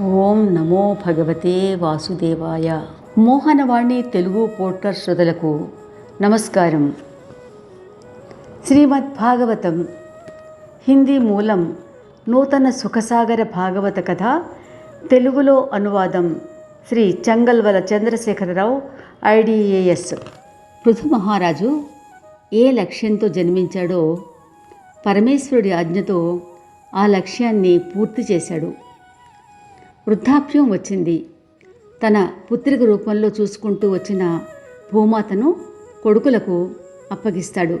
ఓం నమో భగవతే వాసుదేవాయ. మోహనవాణి తెలుగు పోర్టర్ శ్రోతలకు నమస్కారం. శ్రీమద్ భాగవతం హిందీ మూలం నూతన సుఖసాగర భాగవత కథ తెలుగులో అనువాదం శ్రీ చంగల్వల చంద్రశేఖరరావు ఐడిఏఎస్. పృథు మహారాజు ఏ లక్ష్యంతో జన్మించాడో పరమేశ్వరుడి ఆజ్ఞతో ఆ లక్ష్యాన్ని పూర్తి చేశాడు. వృద్ధాప్యం వచ్చింది. తన పుత్రిక రూపంలో చూసుకుంటూ వచ్చిన భూమాతను కొడుకులకు అప్పగిస్తాడు.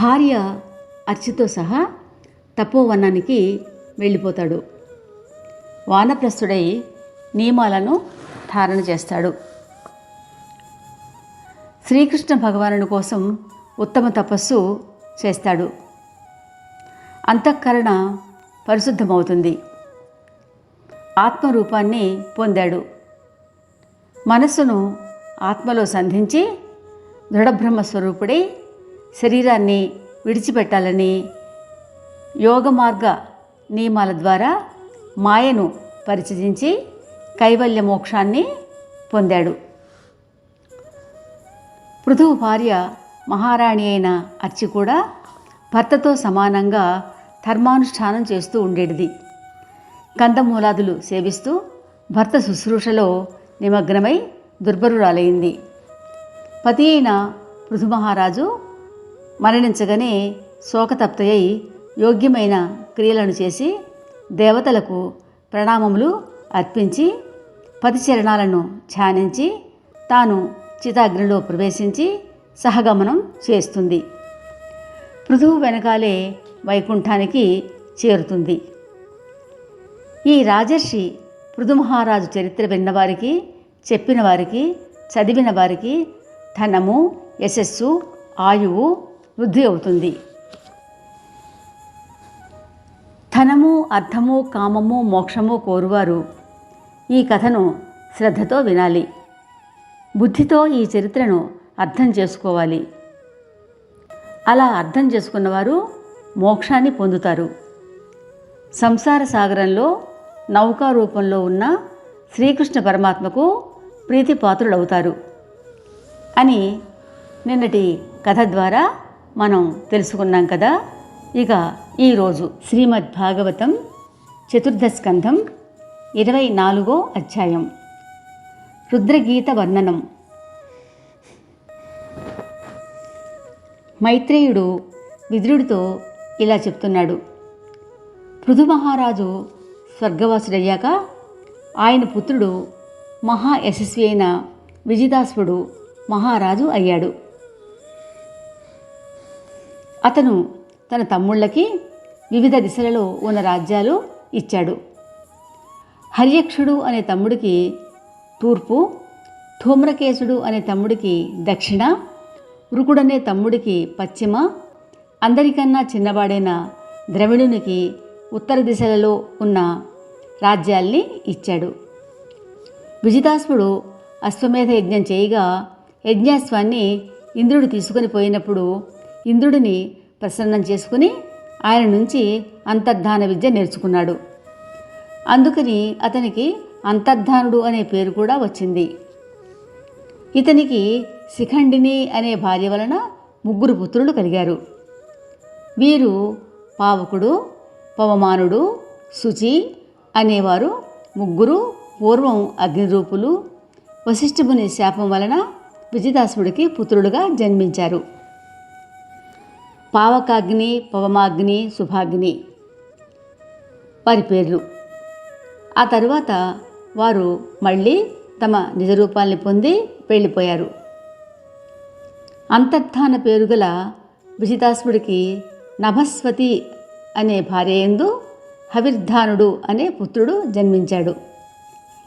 భార్య అర్చితో సహా తపోవనానికి వెళ్ళిపోతాడు. వానప్రస్థుడై నియమాలను ధారణ చేస్తాడు. శ్రీకృష్ణ భగవానుడి కోసం ఉత్తమ తపస్సు చేస్తాడు. అంతఃకరణ పరిశుద్ధమవుతుంది. ఆత్మరూపాన్ని పొందాడు. మనస్సును ఆత్మలో సంధించి దృఢబ్రహ్మస్వరూపుడై శరీరాన్ని విడిచిపెట్టాలని యోగ మార్గ నియమాల ద్వారా మాయను పరిచయించి కైవల్య మోక్షాన్ని పొందాడు. పృథువు భార్య మహారాణి అయిన అర్చి కూడా భర్తతో సమానంగా ధర్మానుష్ఠానం చేస్తూ ఉండేటిది. కందమూలాదులు సేవిస్తూ భర్త శుశ్రూషలో నిమగ్నమై దుర్భరురాలైంది. పతి అయిన పృథుమహారాజు మరణించగానే శోకతప్తయై యోగ్యమైన క్రియలను చేసి దేవతలకు ప్రణామములు అర్పించి పతి చరణాలను ధ్యానించి తాను చితాగ్నిలో ప్రవేశించి సహగమనం చేస్తుంది. పృథువు వెనకాలే వైకుంఠానికి చేరుతుంది. ఈ రాజర్షి పృథుమహారాజు చరిత్ర విన్నవారికి చెప్పిన వారికి చదివిన వారికి ధనము యశస్సు ఆయువు వృద్ధి అవుతుంది. ధనము అర్థము కామము మోక్షము కోరువారు ఈ కథను శ్రద్ధతో వినాలి. బుద్ధితో ఈ చరిత్రను అర్థం చేసుకోవాలి. అలా అర్థం చేసుకున్నవారు మోక్షాన్ని పొందుతారు. సంసార సాగరంలో నౌకా రూపంలో ఉన్న శ్రీకృష్ణ పరమాత్మకు ప్రీతిపాత్రులవుతారు అని నిన్నటి కథ ద్వారా మనం తెలుసుకున్నాం కదా. ఇక ఈరోజు శ్రీమద్ భాగవతం చతుర్థ స్కంధం ఇరవై నాలుగో అధ్యాయం. రుద్రగీత వర్ణనం. మైత్రేయుడు విదురుడితో ఇలా చెప్తున్నాడు. పృథు మహారాజు స్వర్గవాసుడయ్యాక ఆయన పుత్రుడు మహా యశస్వి అయిన విజితాస్వుడు మహారాజు అయ్యాడు. అతను తన తమ్ముళ్ళకి వివిధ దిశలలో ఉన్న రాజ్యాలు ఇచ్చాడు. హర్యక్షుడు అనే తమ్ముడికి తూర్పు ధూమ్రకేశుడు అనే తమ్ముడికి దక్షిణ రుకుడనే తమ్ముడికి పశ్చిమ అందరికన్నా చిన్నవాడైన ద్రవిడునికి ఉత్తర దిశలలో ఉన్న రాజ్యాల్ని ఇచ్చాడు. విజితాశ్వుడు అశ్వమేధ యజ్ఞం చేయగా యజ్ఞాశ్వాన్ని ఇంద్రుడు తీసుకుని పోయినప్పుడు ఇంద్రుడిని ప్రసన్నం చేసుకుని ఆయన నుంచి అంతర్ధాన విద్య నేర్చుకున్నాడు. అందుకని అతనికి అంతర్ధానుడు అనే పేరు కూడా వచ్చింది. ఇతనికి శిఖండిని అనే భార్య వలన ముగ్గురు పుత్రులు కలిగారు. వీరు పావకుడు పవమానుడు శుచి అనేవారు ముగ్గురు పూర్వం అగ్నిరూపులు. వశిష్ఠముని శాపం వలన విజయదాసుడికి పుత్రుడుగా జన్మించారు. పావకాగ్ని పవమాగ్ని శుభాగ్ని వారి పేర్లు. ఆ తరువాత వారు మళ్ళీ తమ నిజరూపాల్ని పొంది వెళ్ళిపోయారు. అంతర్ధాన పేరుగల విజితాస్ముడికి నభస్వతి అనే భార్యందు హవిర్ధానుడు అనే పుత్రుడు జన్మించాడు.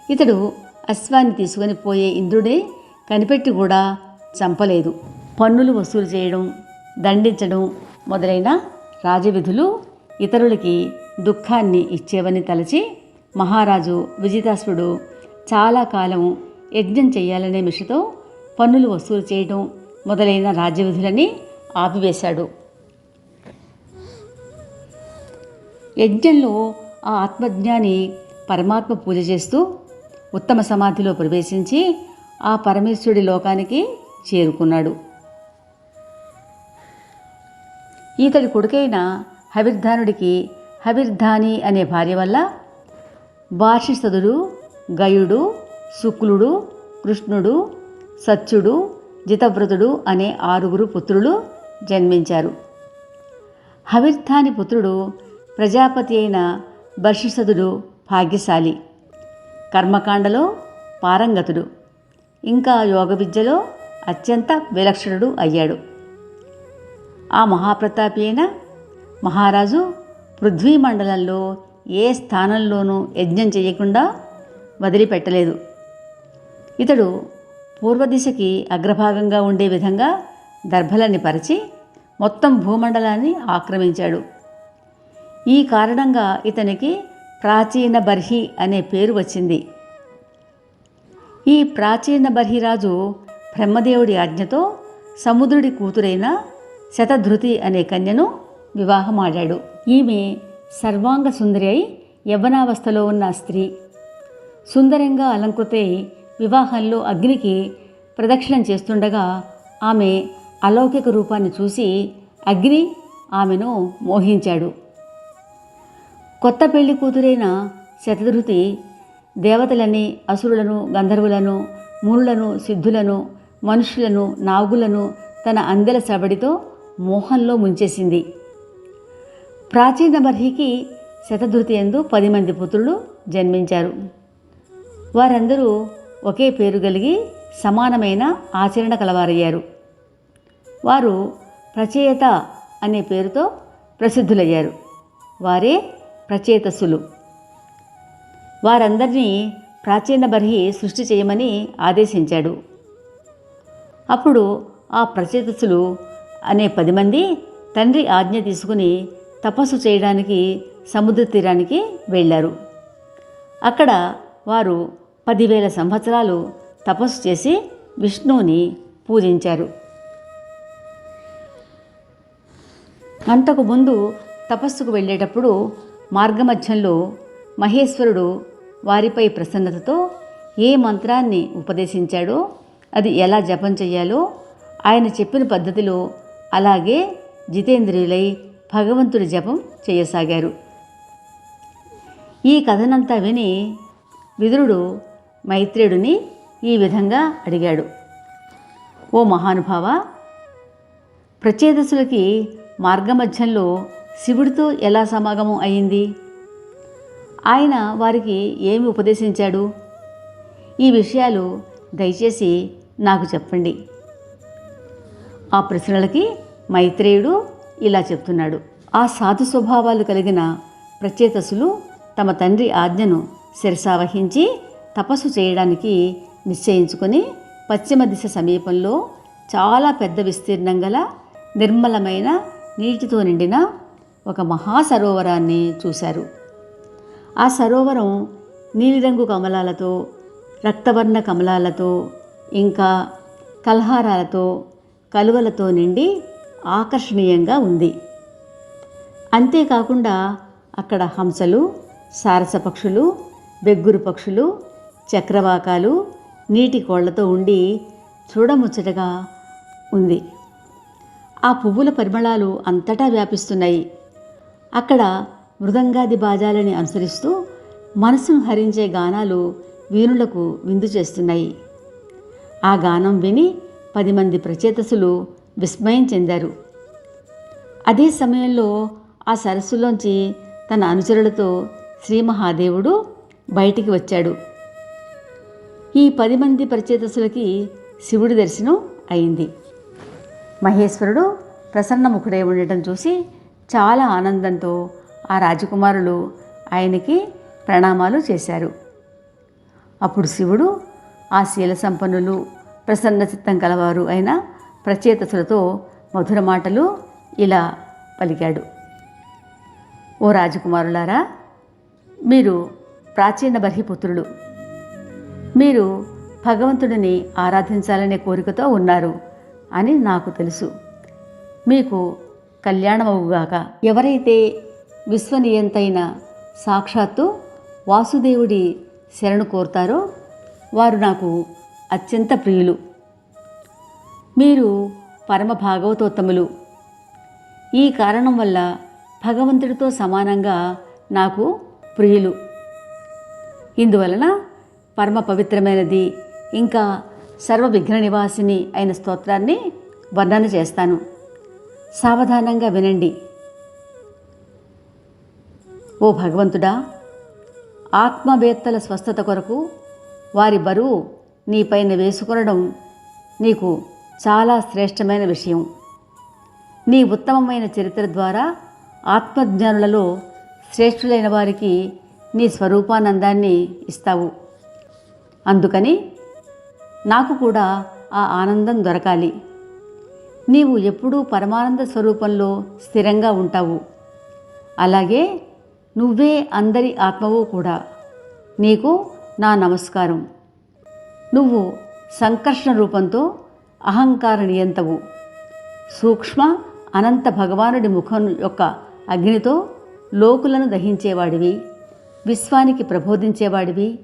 ఇతడు అశ్వాన్ని తీసుకొని పోయే ఇంద్రుడే కనిపెట్టి కూడా చంపలేదు. పన్నులు వసూలు చేయడం దండించడం మొదలైన రాజవిధులు ఇతరులకి దుఃఖాన్ని ఇచ్చేవని తలచి మహారాజు విజితాస్వుడు చాలా కాలం యజ్ఞం చేయాలనే మిషతో పన్నులు వసూలు చేయడం మొదలైన రాజ్యవిధులని ఆపివేశాడు. యజ్ఞంలో ఆ ఆత్మజ్ఞాని పరమాత్మ పూజ చేస్తూ ఉత్తమ సమాధిలో ప్రవేశించి ఆ పరమేశ్వరుడి లోకానికి చేరుకున్నాడు. ఈతడి కొడుకైన హవిర్ధానుడికి హవిర్ధాని అనే భార్య వల్ల వార్షిసదుడు గయుడు శుక్లుడు కృష్ణుడు సత్యుడు జితవ్రతుడు అనే ఆరుగురు పుత్రులు జన్మించారు. హవిర్ధాని పుత్రుడు ప్రజాపతి అయిన బర్షిసదుడు భాగ్యశాలి. కర్మకాండలో పారంగతుడు. ఇంకా యోగ విద్యలో అత్యంత విలక్షణుడు అయ్యాడు. ఆ మహాప్రతాపి అయిన మహారాజు పృథ్వీ మండలంలో ఏ స్థానంలోనూ యజ్ఞం చేయకుండా వదిలిపెట్టలేదు. ఇతడు పూర్వదిశకి అగ్రభాగంగా ఉండే విధంగా దర్భలని పరిచి మొత్తం భూమండలాన్ని ఆక్రమించాడు. ఈ కారణంగా ఇతనికి ప్రాచీన బర్హి అనే పేరు వచ్చింది. ఈ ప్రాచీన బర్హిరాజు బ్రహ్మదేవుడి ఆజ్ఞతో సముద్రుడి కూతురైన శతధృతి అనే కన్యను వివాహమాడాడు. ఈమె సర్వాంగ సుందరి అయి యవ్వనావస్థలో ఉన్న స్త్రీ. సుందరంగా అలంకృతై వివాహంలో అగ్నికి ప్రదక్షిణం చేస్తుండగా ఆమె అలౌకిక రూపాన్ని చూసి అగ్ని ఆమెను మోహించాడు. కొత్త పెళ్ళి కూతురైన శతధృతి దేవతలని అసురులను గంధర్వులను మునులను సిద్ధులను మనుషులను నాగులను తన అందెల సబడితో మోహంలో ముంచేసింది. ప్రాచీన బర్హికి శతధృతి ఎందు పది మంది పుత్రులు జన్మించారు. వారందరూ ఒకే పేరు కలిగి సమానమైన ఆచరణ కలవారయ్యారు. వారు ప్రచేత అనే పేరుతో ప్రసిద్ధులయ్యారు. వారే ప్రచేతసులు వారందరినీ ప్రాచీన బర్హి సృష్టి చేయమని ఆదేశించాడు. అప్పుడు ఆ ప్రచేతసులు అనే పది మంది తండ్రి ఆజ్ఞ తీసుకుని తపస్సు చేయడానికి సముద్ర తీరానికి వెళ్ళారు. అక్కడ వారు పదివేల సంవత్సరాలు తపస్సు చేసి విష్ణువుని పూజించారు. అంతకు ముందు తపస్సుకు వెళ్ళేటప్పుడు మార్గమధ్యంలో మహేశ్వరుడు వారిపై ప్రసన్నతతో ఏ మంత్రాన్ని ఉపదేశించాడో అది ఎలా జపం చేయాలో ఆయన చెప్పిన పద్ధతిలో అలాగే జితేంద్రియులై భగవంతుడి జపం చేయసాగారు. ఈ కథనంతా విని విదురుడు మైత్రేయుడిని ఈ విధంగా అడిగాడు. ఓ మహానుభావ ప్రచేతసులకి మార్గమధ్యంలో శివుడితో ఎలా సమాగమం అయింది? ఆయన వారికి ఏమి ఉపదేశించాడు? ఈ విషయాలు దయచేసి నాకు చెప్పండి. ఆ ప్రశ్నలకి మైత్రేయుడు ఇలా చెప్తున్నాడు. ఆ సాధు స్వభావాలు కలిగిన ప్రచేతసులు తమ తండ్రి ఆజ్ఞను శిరసావహించి తపస్సు చేయడానికి నిశ్చయించుకొని పశ్చిమ దిశ సమీపంలో చాలా పెద్ద విస్తీర్ణం గల నిర్మలమైన నీటితో నిండిన ఒక మహాసరోవరాన్ని చూశారు. ఆ సరోవరం నీలిరంగు కమలాలతో రక్తవర్ణ కమలాలతో ఇంకా కల్హారాలతో కలువలతో నిండి ఆకర్షణీయంగా ఉంది. అంతేకాకుండా అక్కడ హంసలు సారస పక్షులు బెగ్గురు పక్షులు చక్రవాకాలు నీటి కోళ్ళతో ఉండి చూడముచ్చటగా ఉంది. ఆ పువ్వుల పరిమళాలు అంతటా వ్యాపిస్తున్నాయి. అక్కడ మృదంగాది బాజాలని అనుసరిస్తూ మనసును హరించే గానాలు వీణులకు విందు చేస్తున్నాయి. ఆ గానం విని పది మంది ప్రచేతసులు విస్మయం చెందారు. అదే సమయంలో ఆ సరస్సులోంచి తన అనుచరులతో శ్రీ మహాదేవుడు బయటికి వచ్చాడు. ఈ పది మంది ప్రచేతసులకి శివుడి దర్శనం అయింది. మహేశ్వరుడు ప్రసన్నముఖుడై ఉండటం చూసి చాలా ఆనందంతో ఆ రాజకుమారులు ఆయనకి ప్రణామాలు చేశారు. అప్పుడు శివుడు ఆ శీల సంపన్నులు ప్రసన్న చిత్తం కలవారు అయిన ప్రచేతసులతో మధుర మాటలు ఇలా పలికాడు. ఓ రాజకుమారులారా మీరు ప్రాచీన బర్హిపుత్రులు. మీరు భగవంతుడిని ఆరాధించాలనే కోరికతో ఉన్నారు అని నాకు తెలుసు. మీకు కళ్యాణమవుగాక ఎవరైతే విశ్వనియంతైన సాక్షాత్తు వాసుదేవుడి శరణు కోరుతారో వారు నాకు అత్యంత ప్రియులు. మీరు పరమ భాగవతోత్తములు ఈ కారణం వల్ల భగవంతుడితో సమానంగా నాకు ప్రియులు. ఇందువలన పరమ పవిత్రమైనది ఇంకా సర్వ విఘ్న నివాసిని అయిన స్తోత్రాన్ని వర్ణన చేస్తాను. సావధానంగా వినండి. ఓ భగవంతుడా ఆత్మవేత్తల స్వస్థత కొరకు వారి బరువు నీపైన వేసుకొనడం నీకు చాలా శ్రేష్టమైన విషయం. నీ ఉత్తమమైన చరిత్ర ద్వారా ఆత్మజ్ఞానులలో శ్రేష్ఠులైన వారికి నీ స్వరూపానందాన్ని ఇస్తావు. అందుకని నాకు కూడా ఆ ఆనందం దొరకాలి. నీవు ఎప్పుడూ పరమానంద స్వరూపంలో స్థిరంగా ఉంటావు. అలాగే నువ్వే అందరి ఆత్మవు కూడా. నీకు నా నమస్కారం. నువ్వు సంకర్షణ రూపంతో అహంకార నియంతవు. సూక్ష్మ అనంత భగవానుడి ముఖం యొక్క అగ్నితో లోకులను దహించేవాడివి. విశ్వానికి ప్రబోధించేవాడివి.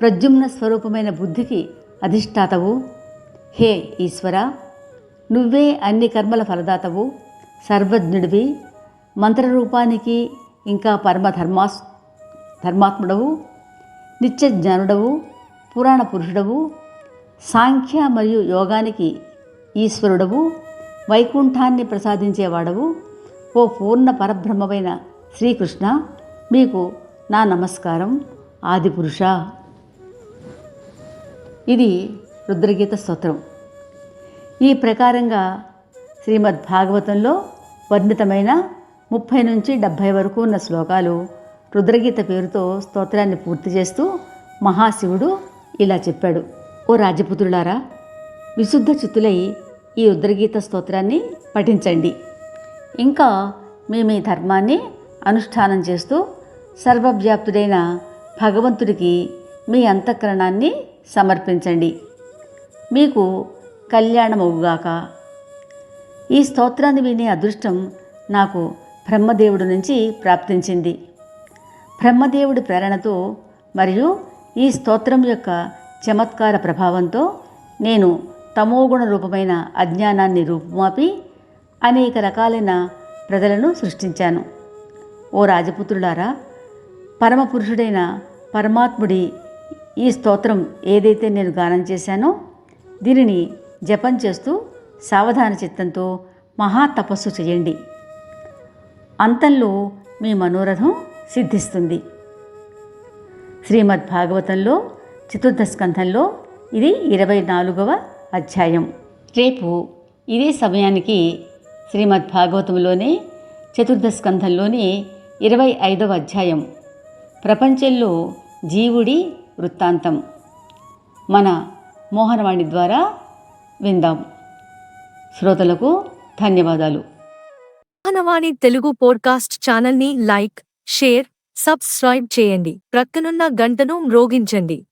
ప్రద్యుమ్న స్వరూపమైన బుద్ధికి అధిష్టాతవు. హే ఈశ్వర! నువ్వే అన్ని కర్మల ఫలదాతవు సర్వజ్ఞుడివి. మంత్రరూపానికి ఇంకా పరమ ధర్మాస్ ధర్మాత్ముడవు నిత్య జ్ఞానుడవు పురాణ పురుషుడవు సాంఖ్య మరియు యోగానికి ఈశ్వరుడవు వైకుంఠాన్ని ప్రసాదించేవాడవు. ఓ పూర్ణ పరబ్రహ్మమైన శ్రీకృష్ణ మీకు నా నమస్కారం. ఆదిపురుష. ఇది రుద్రగీత స్తోత్రం. ఈ ప్రకారంగా శ్రీమద్ భాగవతంలో వర్ణితమైన ముప్పై నుంచి డెబ్భై వరకు ఉన్న శ్లోకాలు రుద్రగీత పేరుతో స్తోత్రాన్ని పూర్తి చేస్తూ మహాశివుడు ఇలా చెప్పాడు. ఓ రాజపుత్రులారా విశుద్ధ చిత్తులై ఈ రుద్రగీత స్తోత్రాన్ని పఠించండి. ఇంకా మీ మీ ధర్మాన్ని అనుష్ఠానం చేస్తూ సర్వవ్యాప్తుడైన భగవంతుడికి మీ అంతఃకరణాన్ని సమర్పించండి. మీకు కళ్యాణమవుగాక ఈ స్తోత్రాన్ని వినే అదృష్టం నాకు బ్రహ్మదేవుడి నుంచి ప్రాప్తించింది. బ్రహ్మదేవుడి ప్రేరణతో మరియు ఈ స్తోత్రం యొక్క చమత్కార ప్రభావంతో నేను తమోగుణ రూపమైన అజ్ఞానాన్ని రూపుమాపి అనేక రకాలైన ప్రజలను సృష్టించాను. ఓ రాజపుత్రులారా పరమపురుషుడైన పరమాత్ముడి ఈ స్తోత్రం ఏదైతే నేను గానం చేశానో దీనిని జపం చేస్తూ సావధాన చిత్తంతో మహా తపస్సు చేయండి. అంతంలో మీ మనోరథం సిద్ధిస్తుంది. శ్రీమద్ భాగవతంలో చతుర్థ స్కంధంలో ఇది ఇరవై నాలుగవ అధ్యాయం. రేపు ఇదే సమయానికి శ్రీమద్ భాగవతంలోనే చతుర్థ స్కంధంలోని ఇరవై ఐదవ అధ్యాయం. ప్రపంచంలో జీవుడి వృత్తాంతం. మన మోహనవాణి ద్వారా విందాం. శ్రోతలకు ధన్యవాదాలు. మానవాణి తెలుగు పోడ్కాస్ట్ ఛానల్ని లైక్ షేర్ సబ్స్క్రైబ్ చేయండి. ప్రక్కనున్న గంటను మ్రోగించండి.